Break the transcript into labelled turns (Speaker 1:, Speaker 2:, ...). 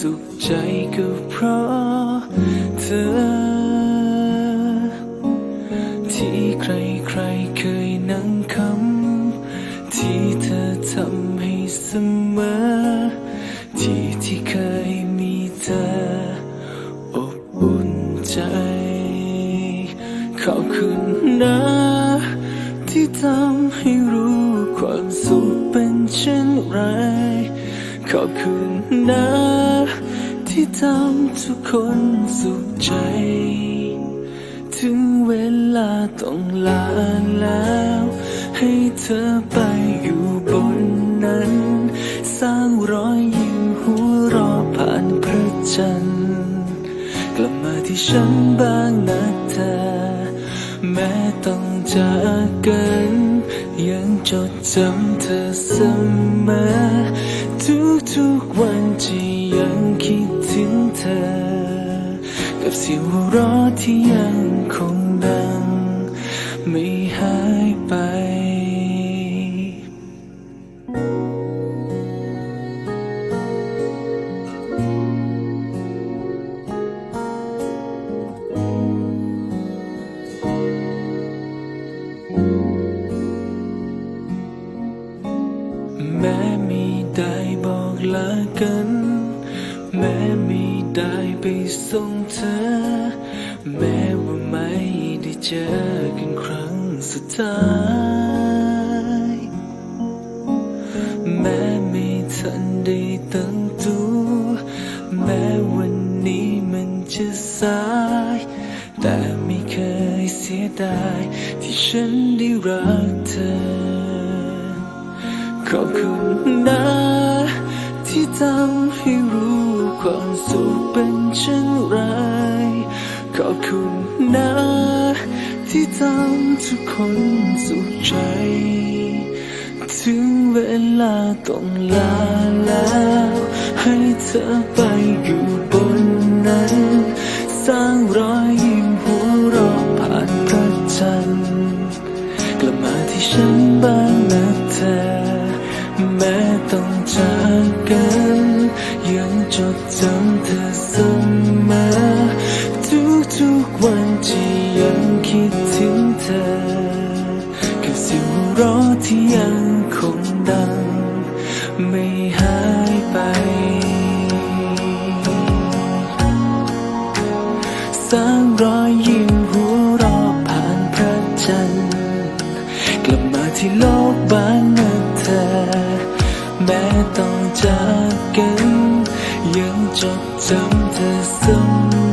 Speaker 1: สุขใจก็เพราะเธอ ที่ใครใครเคยนั่งคำที่เธอทำให้เสมอ ที่ที่เคยมีเธอ อบอุ่นใจ ขอบคุณนะ ที่ทำให้รู้ความสุขเป็นเช่นไร ขอบคุณนะ ที่ทำทุกคนสุขใจ ถึงเวลาต้องลาแล้ว ให้เธอไปอยู่บนนั้น สร้างรอยยิ้มหัวรอผ่านพระจันทร์กลับมาที่ฉันบ้างนะเธอ แม้ต้องจากกัน ยังจดจำเธอเสมอ ทุกๆวันที่ยังคิดถึงเธอ กับเสียงหัวเราะที่ยังคงดัง ไม่หาย แม้ไม่ได้บอกลากัน แม้ไม่ได้ไปส่งเธอ แม้ว่าไม่ได้เจอกันครั้งสุดท้าย แม้ไม่ทันได้ตั้งตัว แม้วันนี้มันจะสาย แต่ไม่เคยเสียดายที่ฉันได้รักเธอ ขอบคุณนะ ที่ทำให้รู้ความสุขเป็นเช่นไร ขอบคุณนะ ที่ทำทุกคนสุขใจ ถึงเวลาต้องลาแล้ว ให้เธอไปอยู่บนนั้น สร้างรอย แม้ต้องจากกัน ยังจดจำเธอเสมอทุกๆวันที่ยังคิดถึงเธอ กับเสียงหัวเราะที่ยังคงดัง ไม่หายไป สร้างรอยยิ้มหัวเราะผ่านพระจันทร์กลับมาที่โลกบ้านเธอ แม้ต้องจากกันยังจดจำเธอเสมอ